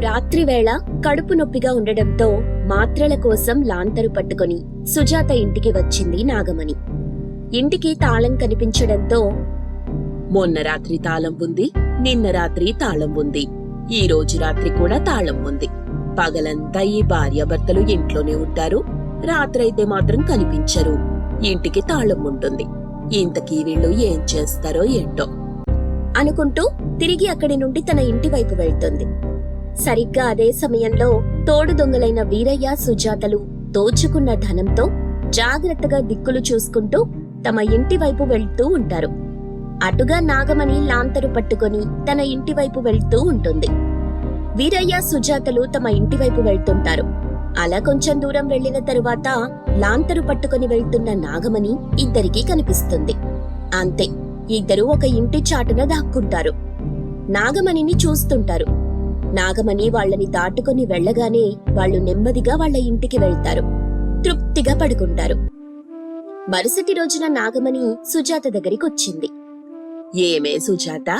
రాత్రి వేళ కడుపు నొప్పిగా ఉండడంతో మాత్రల కోసం లాంతరు పట్టుకొని సుజాత ఇంటికి వచ్చింది నాగమణి. ఇంటికి తాళం కనిపించడంతో మొన్న రాత్రి తాళం ఉంది నిన్న రాత్రి తాళం ఉంది. ఈ రోజు రాత్రి కూడా తాళం ఉంది. పగలంతా ఈ భార్యాభర్తలు ఇంట్లోనే ఉంటారు. రాత్రైతే మాత్రం కనిపించరు. ఇంటికి తాళం ఉంటుంది. ఇంతకీ వీళ్ళు ఏం చేస్తారో ఏంటో అనుకుంటూ తిరిగి అక్కడి నుండి తన ఇంటి వైపు వెళ్తుంది. సరిగ్గా అదే సమయంలో తోడు దొంగలైన వీరయ్య సుజాతలు దోచుకున్న ధనంతో జాగ్రత్తగా దిక్కులు చూసుకుంటూ తమ ఇంటి వైపు వెళ్తూ ఉంటారు. అటుగా నాగమణి లాంతరు పట్టుకొని తన ఇంటి వైపు వెళ్తూ ఉంటుంది. వీరయ్య సుజాతలు తమ ఇంటి వైపు వెళ్తుంటారు. అలా కొంచెం దూరం వెళ్ళిన తరువాత లాంతరు పట్టుకొని వెళ్తున్న నాగమణి ఇద్దరికీ కనిపిస్తుంది. అంతే ఇద్దరు ఒక ఇంటి చాటున దాక్కుంటారు. నాగమణిని చూస్తుంటారు. నాగమణి వాళ్ళని దాటుకొని వెళ్ళగానే వాళ్ళు నెమ్మదిగా వాళ్ళ ఇంటికి వెళ్తారు. తృప్తిగా పడుకుంటారు. మరుసటి రోజున నాగమణి సుజాత దగ్గరికి వచ్చింది ఏమే సుజాత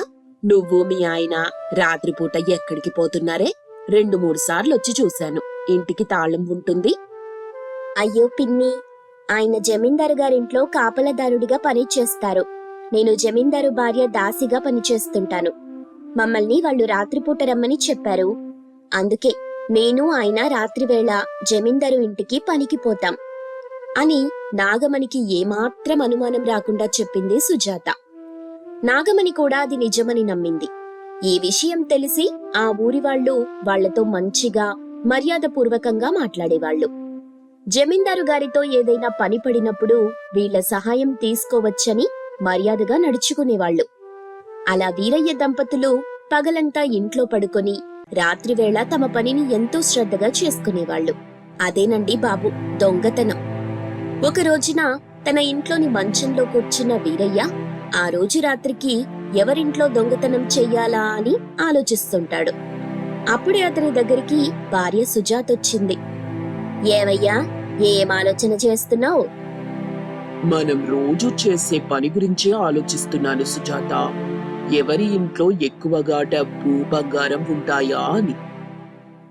నువ్వు మీ ఆయన రాత్రిపూట ఎక్కడికి పోతున్నారే? రెండు మూడు సార్లు వచ్చి చూశాను. ఇంటికి తాళం ఉంటుంది. అయ్యో పిన్ని ఆయన జమీందారు గారింట్లో కాపలదారుడిగా పనిచేస్తారు. నేను జమీందారు భార్య దాసిగా పనిచేస్తుంటాను. మమ్మల్ని వాళ్ళు రాత్రిపూట రమ్మని చెప్పారు. అందుకే నేను ఆయన రాత్రివేళ జమీందారు ఇంటికి పనికి పోతాం అని నాగమణికి ఏమాత్రం అనుమానం రాకుండా చెప్పింది సుజాత. నాగమణి కూడా అది నిజమని నమ్మింది. ఈ విషయం తెలిసి ఆ ఊరి వాళ్ళు వాళ్ళతో మంచిగా మర్యాదపూర్వకంగా మాట్లాడేవాళ్ళు జమీందారు గారితో ఏదైనా పని పడినప్పుడు వీళ్ళ సహాయం తీసుకోవచ్చని మర్యాదగా నడుచుకునేవాళ్ళు అలా వీరయ్య దంపతులు పగలంతా ఇంట్లో పడుకొని రాత్రివేళ తమ పనిని ఎంతో శ్రద్ధగా చేసుకునేవాళ్ళు అదేనండి బాబు దొంగతనం. ఒక రోజున తన ఇంట్లోని మంచంలో కూర్చున్న వీరయ్య ఆ రోజు రాత్రికి ఎవరింట్లో దొంగతనం చెయ్యాలా అని ఆలోచిస్తుంటాడు. అప్పుడే అతని దగ్గరికి భార్య సుజాత వచ్చింది. ఏవయ్యా ఏం ఆలోచన చేస్తున్నావు? మనం రోజు చేసే పని గురించి ఆలోచిస్తున్నాను సుజాత. ఎవరి ఇంట్లో ఎక్కువగా డబ్బు బంగారం ఉంటాయా అని.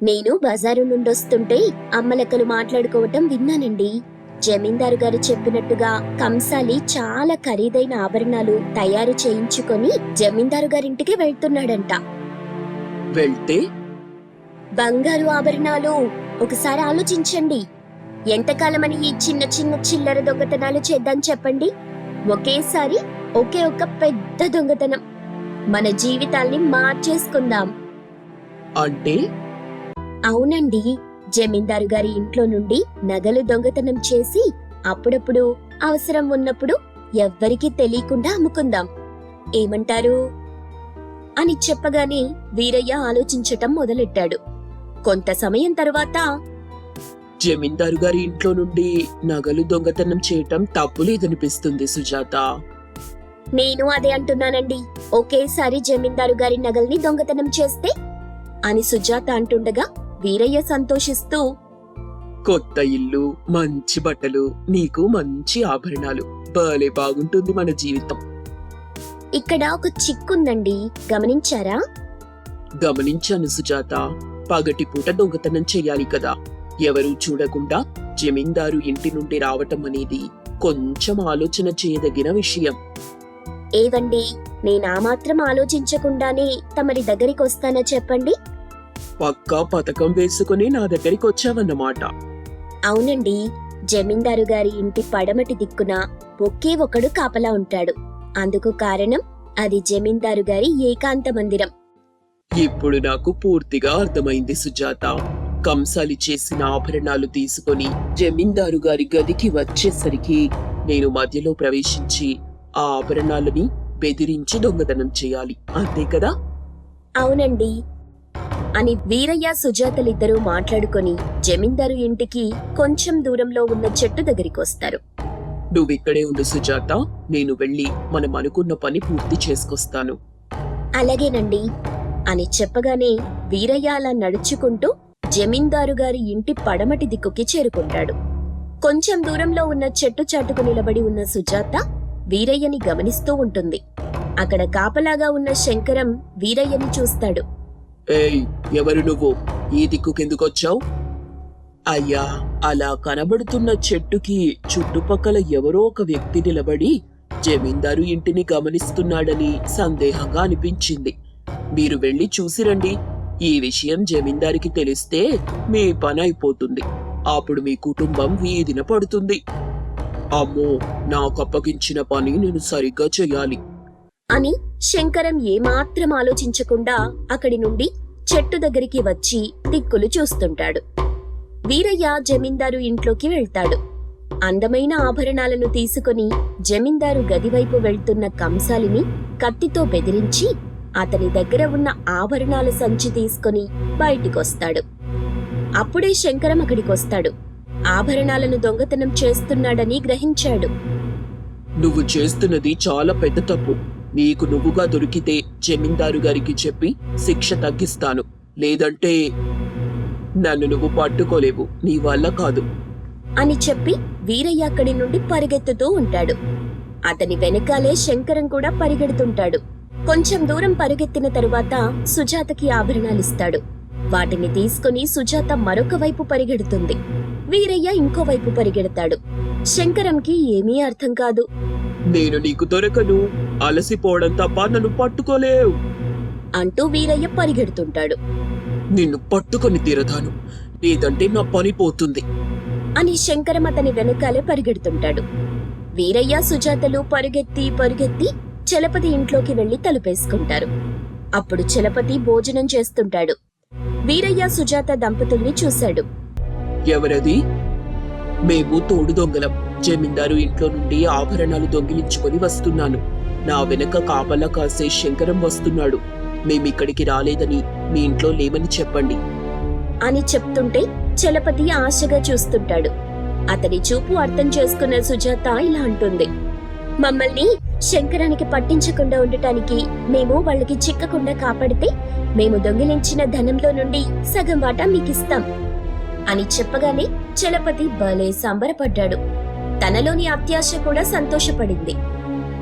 నేను బజారు నుండొస్తుంటే అమ్మలెక్కలు మాట్లాడుకోవటం విన్నానండి. జమీందారు గారు చెప్పినట్టుగా కంసాలి చాలా ఖరీదైన ఆభరణాలు తయారు చేయించుకొని జమీందారు గారింటికి వెళ్తున్నాడంట. వెళ్తే? బంగారు ఆభరణాలు ఒకసారి ఆలోచించండి. ఎంతకాలమని ఈ చిన్న చిన్న చిల్లర దొంగతనాలు చేద్దాం చెప్పండి? ఒకేసారి ఒకే ఒక పెద్ద దొంగతనం. మన జీవితాల్ని మార్చేసుకుందాం. అంటే? అవునండి. జమీందారు గారి ఇంట్లో నుండి నగలు దొంగతనం చేసి అప్పుడప్పుడు అవసరం ఉన్నప్పుడు ఎవ్వరికీ తెలియకుండా అమ్ముకుందాం. ఏమంటారు? అని చెప్పగానే వీరయ్య ఆలోచించటం మొదలెట్టాడు. కొంత సమయం తరువాత జమీందారు గారి ఇంట్లో నుండి నగలు దొంగతనం చేయటం తప్పు లేదనిపిస్తుంది సుజాత. నేను అదే అంటున్నానండి. ఒకేసారి జమీందారు గారి నగల్ని దొంగతనం చేస్తే? అని సుజాత అంటుండగా వీరయ్య సంతోషిస్తూ కొత్త ఇల్లు మంచి బట్టలు నీకు మంచి ఆభరణాలు. భలే బాగుంటుంది మన జీవితం. ఇక్కడ ఒక చిక్కుందండి. గమనించారా? గమనించాను సుజాత. పగటిపూట దొంగతనం చెయ్యాలి కదా. ఎవరూ చూడకుండా జమీందారు ఇంటి నుండి రావటం అనేది కొంచెం ఆలోచన చేయదగిన విషయం. ఏవండి? నేనా మాత్రం ఆలోచించకుండానే తమరి దగ్గరికి వస్తానా చెప్పండి? పక్కా పథకం వేసుకుని నా దగ్గరికి వచ్చావన్నమాట. అవునండి. జమీందారు గారి ఇంటి పడమటి దిక్కున ఒకే ఒకడు కాపలా ఉంటాడు. అందుకు కారణం అది జమీందారు గారి ఏకాంత మందిరం. ఇప్పుడు నాకు పూర్తిగా అర్థమైంది సుజాత. కంసాలి చేసిన ఆభరణాలు తీసుకొని జమీందారు గారి గదికి వచ్చేసరికి నేను మధ్యలో ప్రవేశించి ఆ ఆభరణాలని బెదిరించి దొంగతనం చేయాలి. అంతే కదా? అవునండి. అని వీరయ్య సుజాతలిద్దరూ మాట్లాడుకొని జమీందారు ఇంటికి కొంచెం దూరంలో ఉన్న చెట్టు దగ్గరికి వస్తారు. నువ్విక్కడే ఉండు సుజాత. నేను వెళ్ళి మనం అనుకున్న పని పూర్తి చేసుకొస్తాను. అలాగేనండి. అని చెప్పగానే వీరయ్య అలా నడుచుకుంటూ జమీందారు గారి ఇంటి పడమటి దిక్కుకి చేరుకుంటాడు. కొంచెం దూరంలో ఉన్న చెట్టు చాటుకు నిలబడి ఉన్న సుజాత వీరయ్యని గమనిస్తూ ఉంటుంది. అక్కడ కాపలాగా ఉన్న శంకరం వీరయ్యని చూస్తాడు. ఏయ్ ఎవరు నువ్వు? ఈ దిక్కుకెందుకొచ్చావు? అయ్యా అలా కనబడుతున్న చెట్టుకి చుట్టుపక్కల ఎవరో ఒక వ్యక్తి నిలబడి జమీందారు ఇంటిని గమనిస్తున్నాడని సందేహంగా అనిపించింది. మీరు వెళ్ళి చూసిరండి. ఈ విషయం జమీందారికి తెలిస్తే మీ పని అయిపోతుంది. అప్పుడు మీ కుటుంబం వీధిన పడుతుంది. అమ్మో నాకు అప్పగించిన పని నేను సరిగ్గా చేయాలి. అని శంకరం ఏమాత్రం ఆలోచించకుండా అక్కడి నుండి చెట్టు దగ్గరికి వచ్చి దిక్కులు చూస్తుంటాడు. వీరయ్య జమీందారు ఇంట్లోకి వెళ్తాడు. అందమైన ఆభరణాలను తీసుకొని జమీందారు గదివైపు వెళ్తున్న కంసాలిని కత్తితో బెదిరించి అతని దగ్గర ఉన్న ఆభరణాల సంచి తీసుకొని బయటికొస్తాడు. అప్పుడే శంకరం అక్కడికొస్తాడు. ఆభరణాలను దొంగతనం చేస్తున్నాడని గ్రహించాడు. నువ్వు చేస్తున్నది చాలా పెద్ద తప్పు. నీకు నువ్వుగా దొరికితే జమీందారు గారికి చెప్పి శిక్ష తగ్గిస్తాను. లేదంటే నన్ను నువ్వు పట్టుకోలేవు. నీ వల్ల కాదు. అని చెప్పి వీరయ్య అక్కడి నుండి పరిగెత్తుతూ ఉంటాడు. అతని వెనకాలే శంకరం కూడా పరిగెడుతుంటాడు. కొంచెం దూరం పరిగెత్తిన తరువాత సుజాతకి ఆభరణాలిస్తాడు వాటిని తీసుకుని సుజాత మరొక వైపు పరిగెడుతుంది. వీరయ్య ఇంకో వైపు పరిగెడతాడు. శంకరంకి ఏమీ అర్థం కాదు. నేను నీకు దొరకను. అలసిపోవడం తప్ప నన్ను పట్టుకోలేవు. అంటూ వీరయ్య పరిగెడుతుంటాడు. నిన్ను పట్టుకొని తీరతాను. లేదంటే నా పని పోతుంది. అని శంకరం అతని వెనకాలే పరిగెడుతుంటాడు. వీరయ్య సుజాతలు పరుగెత్తి పరుగెత్తి చలపతి ఇంట్లోకి వెళ్ళి తలుపేసుకుంటారు. అప్పుడు చలపతి భోజనం చేస్తుంటాడు. వీరయ్య సుజాత దంపతుల్ని చూశాడు. ఎవరది? మేము తోడు దొంగలం. జమీందారు ఇంట్లో నుండి ఆభరణాలు దొంగిలించుకొని వస్తున్నాను. నా వెనక కాపలా కాసే శంకరం వస్తున్నాడు. మేమిక్కడికి రాలేదని మీ ఇంట్లో లేమని చెప్పండి. అని చెప్తుంటే చలపతి ఆశగా చూస్తుంటాడు. అతని చూపు అర్థం చేసుకున్న సుజాత ఇలా అంటుంది. మమ్మల్ని శంకరానికి పట్టించకుండా ఉండటానికి మేము వాళ్ళకి చిక్కకుండా కాపాడితే మేము దొంగిలించిన ధనంలో నుండి సగం వాటా మీకిస్తాం. అని చెప్పగానే చలపతి భలే సంబరపడ్డాడు. తనలోని అత్యాశ కూడా సంతోషపడింది.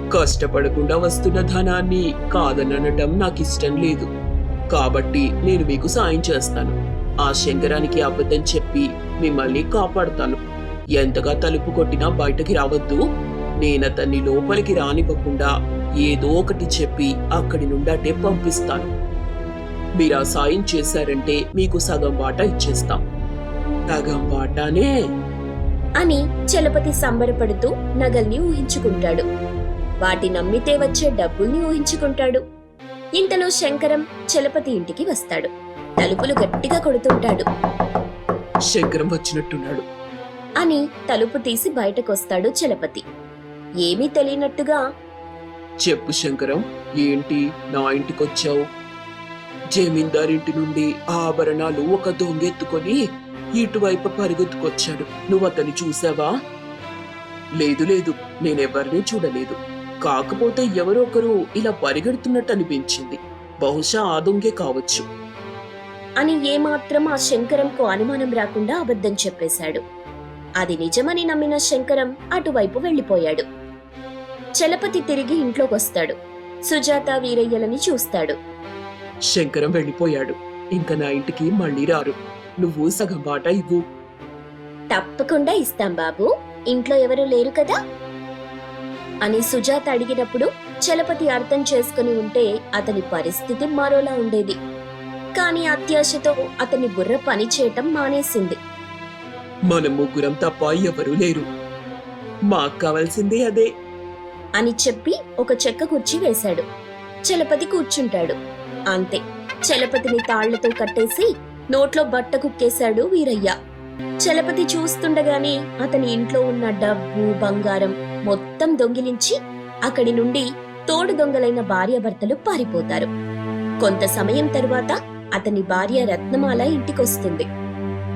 కష్టపడకుండా వస్తున్న ధనాన్ని కాదనటం నాకు ఇష్టం లేదు. కాబట్టి నేను మీకు సాయం చేస్తాను. ఆ శంకరానికి అబద్ధం చెప్పి మిమ్మల్ని కాపాడుతాను. ఎంతగా తలుపు కొట్టినా బయటకి రావద్దు. నేనతన్ని లోపలికి రానివ్వకుండా ఏదో ఒకటి చెప్పి అక్కడి నుండి పంపిస్తాను. మీరు ఆ సాయం చేశారంటే మీకు సగం వాటా ఇచ్చేస్తాం. వాటానే అని చలపతి సంబరపడుతూ నగల్ని ఊహించుకుంటాడు. వాటి నమ్మితే వచ్చే డబ్బుల్ని ఊహించుకుంటాడు. ఇంతలో శంకరం చలపతి ఇంటికి వస్తాడు. తలుపులు గట్టిగా కొడుతుంటాడు. శంకరం వచ్చినట్టున్నాడు. అని తలుపు తీసి బయటకొస్తాడు చలపతి. ఏమీ తెలియనట్టుగా చెప్పు శంకరం ఏంటి నా ఇంటికొచ్చావు? జమీందారింటి నుండి ఆభరణాలు ఒక దొంగెత్తుకొని ఇటువైపు పరిగెత్తుకొచ్చాడు. నువ్వు అతన్ని చూసావా? లేదు లేదు. నేనెవరినీ చూడలేదు. కాకపోతే ఎవరో ఒకరు ఇలా పరిగెడుతున్నట్టు అనిపించింది బహుశా ఆ దొంగే కావచ్చు. అని ఏమాత్రం ఆ శంకరంకు అనుమానం రాకుండా అబద్ధం చెప్పేశాడు. అది నిజమని నమ్మిన శంకరం అటువైపు వెళ్ళిపోయాడు చలపతి తిరిగి ఇంట్లోకొస్తాడు. సుజాత వీరయ్యలని చూస్తాడు. శంకరం వెళ్ళిపోయాడు. ఇంకా నా ఇంటికి మళ్ళీ రారు. నువ్వు సగం బాట ఇవ్వు. తప్పకుండా ఇస్తాం బాబు. ఇంట్లో ఎవరు లేరు కదా? అని సుజాత అడిగినప్పుడు చలపతి అర్థం చేసుకుని ఉంటే అతని పరిస్థితి మరోలా ఉండేది. కాని అత్యాశతో అతని బుర్ర పని చేయటం మానేసింది. మన ముగ్గురం తప్ప ఎవరూ లేరు. మాకు కావాల్సిందే అదే. అని చెప్పి ఒక చెక్క కుర్చీ వేశాడు. చలపతి కూర్చుంటాడు. అంతే. చలపతిని తాళ్ళతో కట్టేసి నోట్లో బట్ట కుక్కేశాడు వీరయ్య. చలపతి చూస్తుండగానే అతని ఇంట్లో ఉన్న డబ్బు బంగారం మొత్తం దొంగిలించి అక్కడి నుండి తోడు దొంగలైన భార్యాభర్తలు పారిపోతారు. కొంత సమయం తరువాత అతని భార్య రత్నమాల ఇంటికొస్తుంది.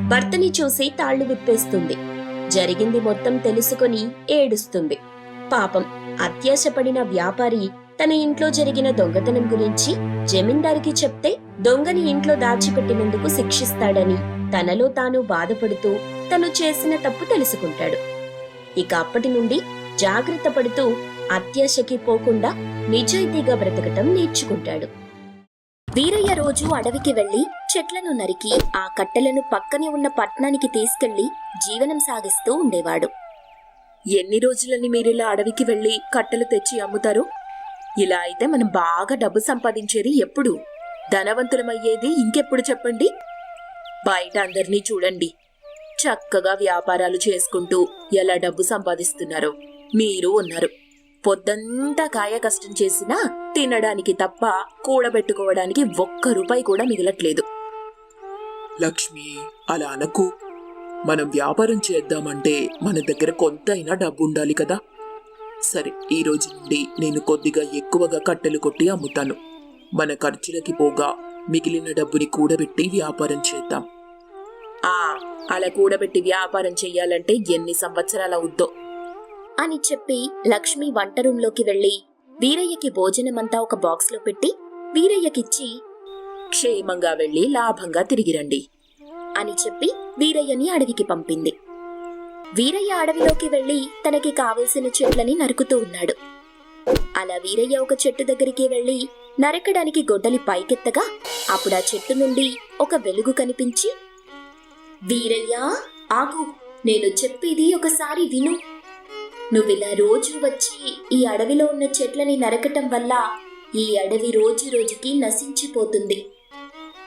భర్తని చూసి తాళ్ళు విప్పేస్తుంది. జరిగింది మొత్తం తెలుసుకొని ఏడుస్తుంది. పాపం అత్యాశపడిన వ్యాపారి తన ఇంట్లో జరిగిన దొంగతనం గురించి జమీందారికి చెప్తే దొంగని ఇంట్లో దాచిపెట్టినందుకు శిక్షిస్తాడని తనలో తాను బాధపడుతూ తను చేసిన తప్పు తెలుసుకుంటాడు. ఇక అప్పటి నుండి జాగ్రత్త పడుతూ అత్యాశకి పోకుండా నిజాయితీగా బ్రతకటం నేర్చుకుంటాడు. వీరయ్య రోజు అడవికి వెళ్ళి చెట్లను నరికి ఆ కట్టెలను పక్కనే ఉన్న పట్నానికి తీసుకెళ్ళి జీవనం సాగిస్తూ ఉండేవాడు. ఎన్ని రోజులని మీరిలా అడవికి వెళ్ళి కట్టెలు తెచ్చి అమ్ముతారు? ఇలా అయితే మనం బాగా డబ్బు సంపాదించేది ఎప్పుడు? ధనవంతులమయ్యేది ఇంకెప్పుడు చెప్పండి? బయట అందరినీ చూడండి. చక్కగా వ్యాపారాలు చేసుకుంటూ ఎలా డబ్బు సంపాదిస్తున్నారో. మీరు ఉన్నారు. పొద్దంతా కాయ కష్టం చేసినా తినడానికి తప్ప కూడబెట్టుకోవడానికి ఒక్క రూపాయి కూడా మిగలట్లేదు. లక్ష్మి అలా అనకు. మనం వ్యాపారం చేద్దామంటే మన దగ్గర కొంత అయినా డబ్బు ఉండాలి కదా. సరే ఈ రోజు నుండి నేను కొద్దిగా ఎక్కువగా కట్టెలు కొట్టి అమ్ముతాను. మన ఖర్చులకి పోగా మిగిలిన డబ్బుని కూడబెట్టి వ్యాపారం చేద్దాం. ఆ అలా కూడబెట్టి వ్యాపారం చెయ్యాలంటే ఎన్ని సంవత్సరాల అవుద్దో అని చెప్పి లక్ష్మి వంట రూంలోకి వెళ్ళి వీరయ్యకి భోజనమంతా ఒక బాక్స్లో పెట్టి వీరయ్యకిచ్చి క్షేమంగా వెళ్ళి లాభంగా తిరిగి రండి. అని చెప్పి వీరయ్యని అడవికి పంపింది. వీరయ్య అడవిలోకి వెళ్ళి తనకి కావలసిన చెట్లని నరుకుతూ ఉన్నాడు. అలా వీరయ్య ఒక చెట్టు దగ్గరికి వెళ్ళి నరకడానికి గొడ్డలి పైకెత్తగా అప్పుడు ఆ చెట్టు నుండి ఒక వెలుగు కనిపించి వీరయ్య ఆగు నేను చెప్పేది ఒకసారి విను. నువ్విలా రోజు వచ్చి ఈ అడవిలో ఉన్న చెట్లని నరకటం వల్ల ఈ అడవి రోజు రోజుకి నశించిపోతుంది.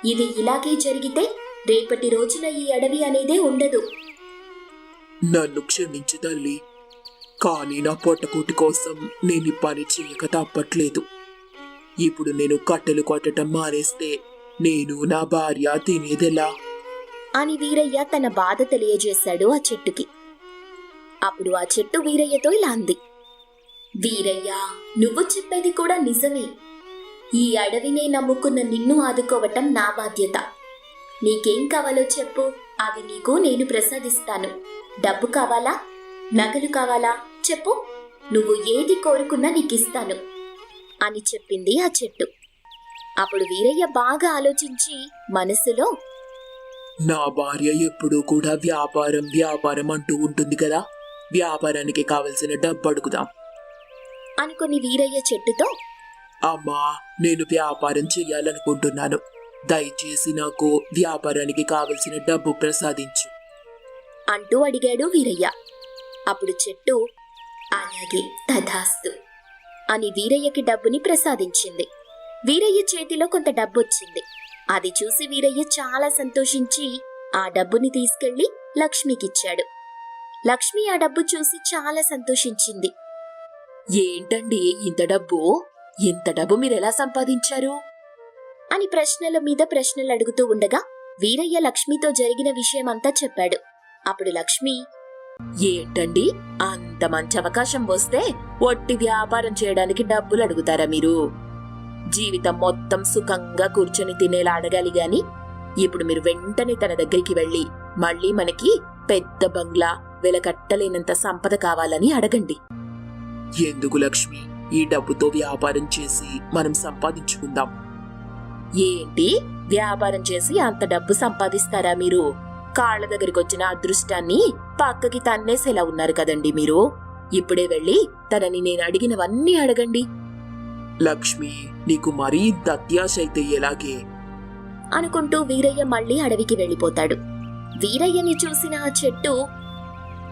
ఇది ఇలాగే జరిగితే రేపటి రోజున ఈ అడవి అనేదే ఉండదు. నన్ను క్షమించు తల్లి. కానీ నా పొట్టకూటి కోసం నేను పని చేయక తప్పట్లేదు. ఇప్పుడు నేను కట్టెలు కొట్టడం మానేస్తే నేను నా భార్య తినేదెలా? అని వీరయ్య తన బాధ తెలియజేశాడు ఆ చెట్టుకి. అప్పుడు ఆ చెట్టు వీరయ్యతో ఇలా అంది. వీరయ్య నువ్వు చెప్పేది కూడా నిజమే. ఈ అడవినే నమ్ముకున్న నిన్ను ఆదుకోవటం నా బాధ్యత. నీకేం కావాలో చెప్పు. అవి నీకు నేను ప్రసాదిస్తాను. డబ్బు కావాలా? నగలు కావాలా? చెప్పు. నువ్వు ఏది కోరుకున్నా నీకిస్తాను. అని చెప్పింది ఆ చెట్టు. అప్పుడు వీరయ్య బాగా ఆలోచించి మనసులో నా భార్య ఎప్పుడూ కూడా వ్యాపారం వ్యాపారం అంటూ ఉంటుంది కదా. వ్యాపారానికి కావలసిన డబ్బు అడుగుదాం. అనుకుని వీరయ్య చెట్టుతో అమ్మా నేను వ్యాపారం చేయాలనుకుంటున్నాను. దయచేసి నాకు వ్యాపారానికి కావలసిన డబ్బు ప్రసాదించు. అంటూ అడిగాడు వీరయ్య. అప్పుడు చెట్టు అలాగే తథాస్తు అని వీరయ్యకి డబ్బుని ప్రసాదించింది. వీరయ్య చేతిలో కొంత డబ్బు వచ్చింది అది చూసి వీరయ్య చాలా సంతోషించి ఆ డబ్బుని తీసుకెళ్ళి లక్ష్మికిచ్చాడు. లక్ష్మి ఆ డబ్బు చూసి చాలా సంతోషించింది. ఏంటండి ఇంత డబ్బు? ఇంత డబ్బు మీరు ఎలా సంపాదించారు? అని ప్రశ్నల మీద ప్రశ్నలు అడుగుతూ ఉండగా వీరయ్య లక్ష్మితో జరిగిన విషయమంతా చెప్పాడు. అప్పుడు లక్ష్మి ఏంటండి? అంత మంచి అవకాశం వస్తే ఒట్టి వ్యాపారం చేయడానికి డబ్బులు అడుగుతారా మీరు? జీవితం మొత్తం సుఖంగా కూర్చొని తినేలా అడగాలి గాని ఇప్పుడు మీరు వెంటనే తన దగ్గరికి వెళ్ళి మళ్ళీ మనకి పెద్ద బంగ్లా వెలకట్టలేనంత సంపద కావాలని అడగండి. ఎందుకు లక్ష్మి? ఈ డబ్బుతో వ్యాపారం చేసి మనం సంపాదించుకుందాం. ఏంటి? వ్యాపారం చేసి అంత డబ్బు సంపాదిస్తారా మీరు? కాళ్ళ దగ్గరికి వచ్చిన అదృష్టాన్ని పక్కకి తన్నేసేలా ఉన్నారు కదండి మీరు. ఇప్పుడే వెళ్ళి తనని నేను అడిగినవన్నీ అడగండి. లక్ష్మి నీకు మరీ ఇంత అత్యాశ అయితే ఎలాగే? అనుకుంటూ వీరయ్య మళ్ళీ అడవికి వెళ్ళిపోతాడు. వీరయ్యని చూసిన ఆ చెట్టు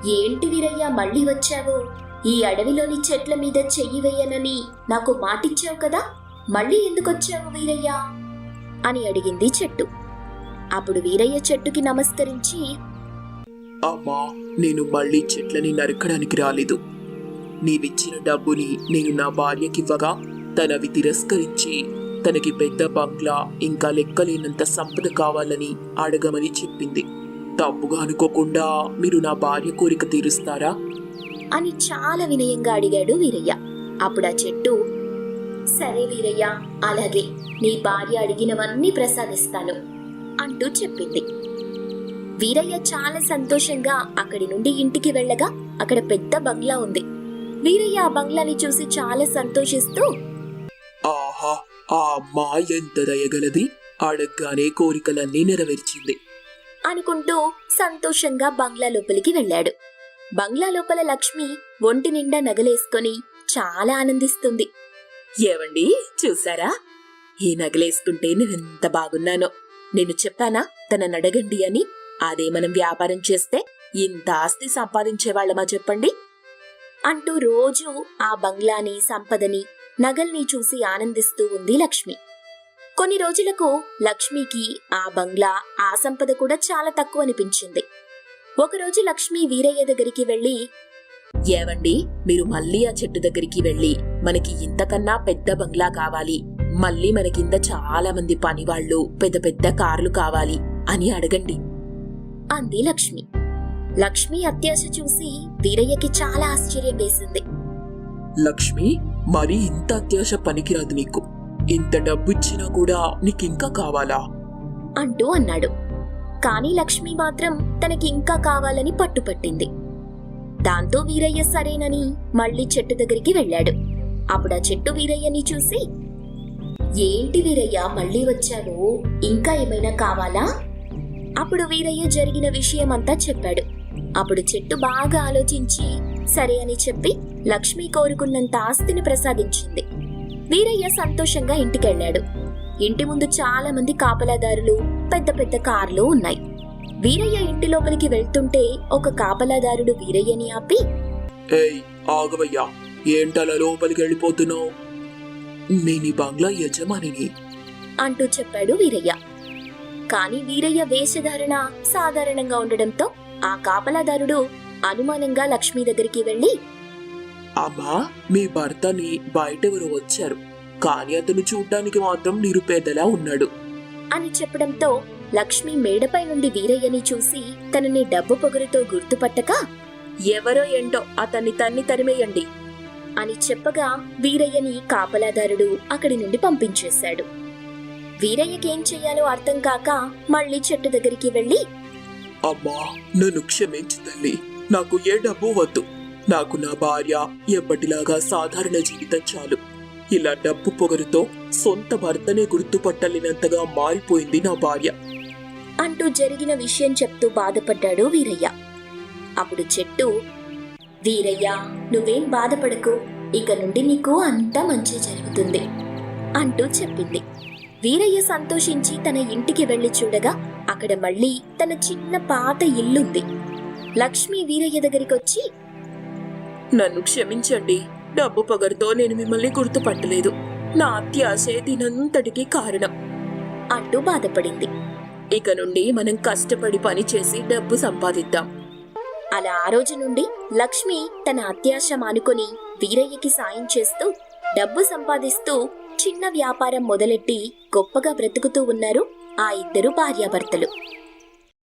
ఏంటి వీరయ్య మళ్ళీ వచ్చావు? ఈ అడవిలోని చెట్ల మీద చెయ్యి వేయనని నాకు మాటిచ్చావు కదా? మళ్ళీ ఎందుకొచ్చావు వీరయ్య? అని అడిగింది చెట్టు. అప్పుడు వీరయ్య చెట్టుకి నమస్కరించి అమ్మా నేను మళ్ళీ చెట్లని నరకడానికి రాలేదు. నీవిచ్చిన డబ్బుని నేను నా భార్యకివ్వగా తనవి తిరస్కరించి తనకి పెద్ద బంగ్లా ఇంకా లెక్కలేనంత సంపద కావాలని అడగమని చెప్పింది. తప్పుగా అనుకోకుండా మీరు నా భార్య కోరిక తీరుస్తారా? అని చాలా వినయంగా అడిగాడు వీరయ్య. అప్పుడు ఆ చెట్టు సరే వీరయ్య అలాగే నీ భార్య అడిగినవన్నీ ప్రసాదిస్తాను అంటూ చెప్పింది. వీరయ్య చాలా సంతోషంగా అక్కడి నుండి ఇంటికి వెళ్ళగా అక్కడ పెద్ద బంగ్లా ఉంది. వీరయ్య ఆ బంగ్లాని చూసి చాలా సంతోషిస్తూ ఆహా ఆ అమ్మా ఎంత దయగలది అడగగానే కోరికలన్నీ నెరవేర్చింది. అనుకుంటూ సంతోషంగా బంగ్లా లోపలికి వెళ్ళాడు. బంగ్లా లోపల లక్ష్మి ఒంటి నిండా నగలేసుకొని చాలా ఆనందిస్తుంది. ఏవండి చూసారా ఈ నగలేసుకుంటే నేనెంత బాగున్నానో. నేను చెప్పానా? తనని అడగండి అని. అదే మనం వ్యాపారం చేస్తే ఇంత ఆస్తి సంపాదించేవాళ్ళమా చెప్పండి? అంటూ రోజు ఆ బంగ్లాని సంపదని నగల్ని చూసి ఆనందిస్తూ ఉంది లక్ష్మి. కొన్ని రోజులకు లక్ష్మికి ఆ బంగ్లా ఆ సంపద కూడా చాలా తక్కువ అనిపించింది. ఒకరోజు లక్ష్మి వీరయ్య దగ్గరికి వెళ్ళి ఏవండి? మీరు మళ్ళీ ఆ చెట్టు దగ్గరికి వెళ్ళి మనకి ఇంతకన్నా పెద్ద బంగ్లా కావాలి. మళ్ళీ మన కింద చాలా మంది పనివాళ్ళు పెద్ద పెద్ద కార్లు కావాలి అని అడగండి. అంది లక్ష్మి. లక్ష్మి అత్యాశ చూసి వీరయ్యకి చాలా ఆశ్చర్యం వేసింది. లక్ష్మి మరి ఇంత అత్యాశ పనికిరాదు నీకు. ఇంత డబ్బు ఇచ్చినా కూడా నీకింకా కావాలా? అంటూ అన్నాడు. కాని లక్ష్మి మాత్రం తనకి ఇంకా కావాలని పట్టుపట్టింది. దాంతో వీరయ్య సరేనని మళ్ళీ చెట్టు దగ్గరికి వెళ్ళాడు. అప్పుడు ఆ చెట్టు వీరయ్యని చూసి ఏంటి వీరయ్య మళ్ళీ వచ్చాను ఇంకా ఏమైనా కావాలా? అప్పుడు వీరయ్య జరిగిన విషయమంతా చెప్పాడు. అప్పుడు చెట్టు బాగా ఆలోచించి సరే అని చెప్పి లక్ష్మి కోరుకున్నంత ఆస్తిని ప్రసాదించింది. వీరయ్య సంతోషంగా ఇంటికెళ్ళాడు. ఇంటి ముందు చాలా మంది కాపలాదారులు పెద్ద పెద్ద కార్లు ఉన్నాయి. వీరయ్య ఇంటి లోపలికి వెళ్తుంటే ఒక కాపలాదారుడు వీరయ్యని ఆపి ఏయ్ ఆగవయ్యా ఏంటలా లోపలికి వెళ్ళిపోతున్నావు? నేను ఈ బంగ్లా యజమానిని. అంటూ చెప్పాడు వీరయ్య. కాని వీరయ్య వేషధారణ సాధారణంగా ఉండడంతో ఆ కాపలాదారుడు అనుమానంగా లక్ష్మి దగ్గరికి వెళ్ళి అమ్మా మీ భర్తని బయటెవరో వచ్చారు. కానీ అతను చూడ్డానికి మాత్రం నిరుపేదలా ఉన్నాడు. అని చెప్పడంతో లక్ష్మి మేడపై నుండి వీరయ్యని చూసి తనని డబ్బు పొగరుతో గుర్తుపట్టక ఎవరో ఏంటో అతన్ని తన్ని తరిమేయండి అని చెప్పగా వీరయ్యని కాపలాదారుడు అక్కడి నుండి పంపించేశాడు. వీరయ్యకేం చెయ్యాలో అర్థం కాక మళ్ళీ చెట్టు దగ్గరికి వెళ్ళి అమ్మా నన్ను క్షమించు తల్లి. నాకు ఏ డబ్బు వద్దు. నాకు నా భార్య ఎప్పటిలాగా సాధారణ జీవితం చాలు. ఇలా డబ్బు పొగరుతో సొంత భర్తనే గుర్తుపట్టలేనంతగా మారిపోయింది నా భార్య. అంటూ జరిగిన విషయం చెప్తూ బాధపడ్డాడు వీరయ్య. అప్పుడు చెట్టు వీరయ్య నువ్వేం బాధపడకు ఇక నుండి నీకు అంతా మంచి జరుగుతుంది అంటూ చెప్పింది. వీరయ్య సంతోషించి తన ఇంటికి వెళ్ళి చూడగా అక్కడ మళ్ళీ తన చిన్న పాత ఇల్లుంది. లక్ష్మి వీరయ్య దగ్గరికొచ్చి నన్ను క్షమించండి డబ్బు పొగరుతో నేను మిమ్మల్ని గుర్తుపట్టలేదు. నా అత్యాశే దీనంతటికీ కారణం అంటూ బాధపడింది. ఇక నుండి మనం కష్టపడి పని చేసి డబ్బు సంపాదిద్దాం. అలా ఆ రోజు నుండి లక్ష్మి తన అత్యాశ మానుకొని వీరయ్యకి సాయం చేస్తూ డబ్బు సంపాదిస్తూ చిన్న వ్యాపారం మొదలెట్టి గొప్పగా బ్రతుకుతూ ఉన్నారు ఆ ఇద్దరు భార్యాభర్తలు.